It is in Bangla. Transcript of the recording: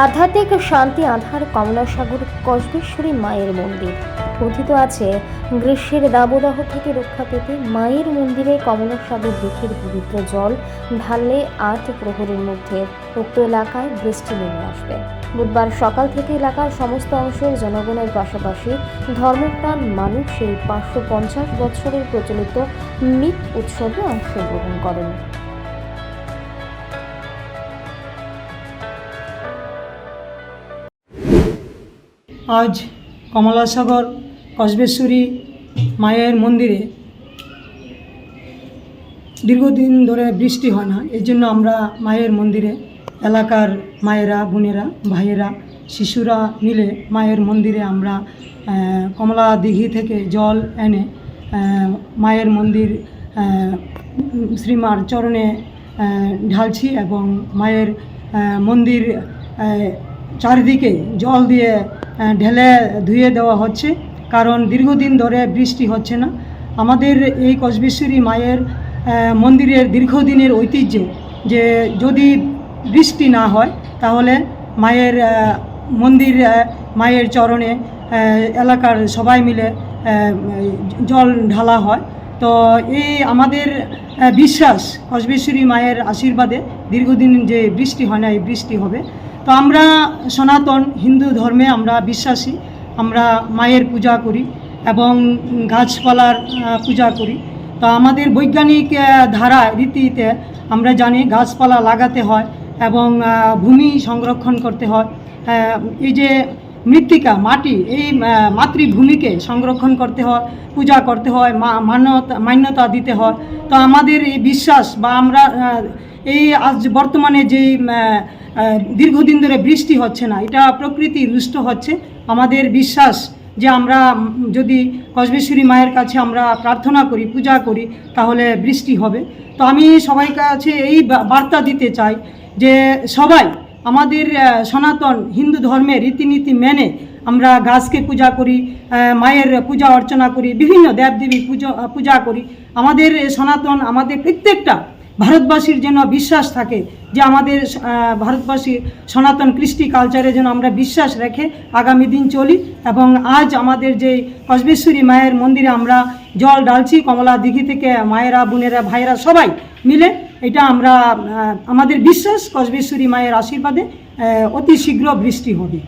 আধ্যাত্মিক শান্তি আধার কমলাসাগর কসবেশ্বরী মায়ের মন্দির। কথিত আছে, গ্রীষ্মের দাবদাহ থেকে রক্ষা পেতে মায়ের মন্দিরে কমলাসাগর দিকের পবিত্র জল ঢাললে আট প্রহরের মধ্যে উক্ত এলাকায় বৃষ্টি নেমে আসবে। বুধবার সকাল থেকে এলাকার সমস্ত অংশের জনগণের পাশাপাশি ধর্মপ্রাণ মানুষ এই পাঁচশো পঞ্চাশ বছরের প্রচলিত মিট উৎসবে অংশগ্রহণ করেন। আজ কমলাসাগর, কসবেশ্বরী মায়ের মন্দিরে দীর্ঘদিন ধরে বৃষ্টি হয় না। এই জন্য আমরা মায়ের মন্দিরে এলাকার মায়েরা, বোনেরা, ভাইয়েরা, শিশুরা মিলে মায়ের মন্দিরে আমরা কমলা দিঘি থেকে জল এনে মায়ের মন্দির শ্রীমার চরণে ঢালছি এবং মায়ের মন্দির চারিদিকে জল দিয়ে ঢেলে ধুয়ে দেওয়া হচ্ছে। কারণ দীর্ঘদিন ধরে বৃষ্টি হচ্ছে না। আমাদের এই কসবেশ্বরী মায়ের মন্দিরের দীর্ঘদিনের ঐতিহ্য যে যদি বৃষ্টি না হয়, তাহলে মায়ের মন্দির মায়ের চরণে এলাকার সবাই মিলে জল ঢালা হয়। তো এই আমাদের বিশ্বাস কসবেশ্বরী মায়ের আশীর্বাদে দীর্ঘদিন যে বৃষ্টি হয় না, এই বৃষ্টি হবে। তো আমরা সনাতন হিন্দু ধর্মে আমরা বিশ্বাসী, আমরা মায়ের পূজা করি এবং গাছপালার পূজা করি। তো আমাদের বৈজ্ঞানিক ধারা, রীতিতে আমরা জানি গাছপালা লাগাতে হয় এবং ভূমি সংরক্ষণ করতে হয়। এই যে মৃত্তিকা, মাটি, এই মাতৃভূমিকে সংরক্ষণ করতে হয়, পূজা করতে হয় মান্যতা মান্যতা দিতে হয়। তো আমাদের এই বিশ্বাস বা আমরা এই আজ বর্তমানে যেই দীর্ঘদিন ধরে বৃষ্টি হচ্ছে না, এটা প্রকৃতি রুষ্ট হচ্ছে। আমাদের বিশ্বাস যে আমরা যদি কসবেশ্বরী মায়ের কাছে আমরা প্রার্থনা করি, পূজা করি, তাহলে বৃষ্টি হবে। তো আমি সবাই কাছে এই বার্তা দিতে চাই যে সবাই আমাদের সনাতন হিন্দু ধর্মের রীতিনীতি মেনে আমরা গাছকে পূজা করি মায়ের পূজা অর্চনা করি, বিভিন্ন দেবদেবী পুজো, পূজা করি। আমাদের সনাতন, আমাদের প্রত্যেকটা ভারতবাসীর যেন বিশ্বাস থাকে যে আমাদের ভারতবাসীর সনাতন কৃষ্টি কালচারে যেন আমরা বিশ্বাস রেখে আগামী দিন চলি এবং আজ আমাদের যে কসবেশ্বরী মায়ের মন্দিরে আমরা জল ডালছি কমলা দিঘি থেকে মায়েরা, বোনেরা, ভাইয়েরা সবাই মিলে, এটা আমরা আমাদের বিশ্বাস কসবেশ্বরী মায়ের আশীর্বাদে অতি শীঘ্র বৃষ্টি হবে।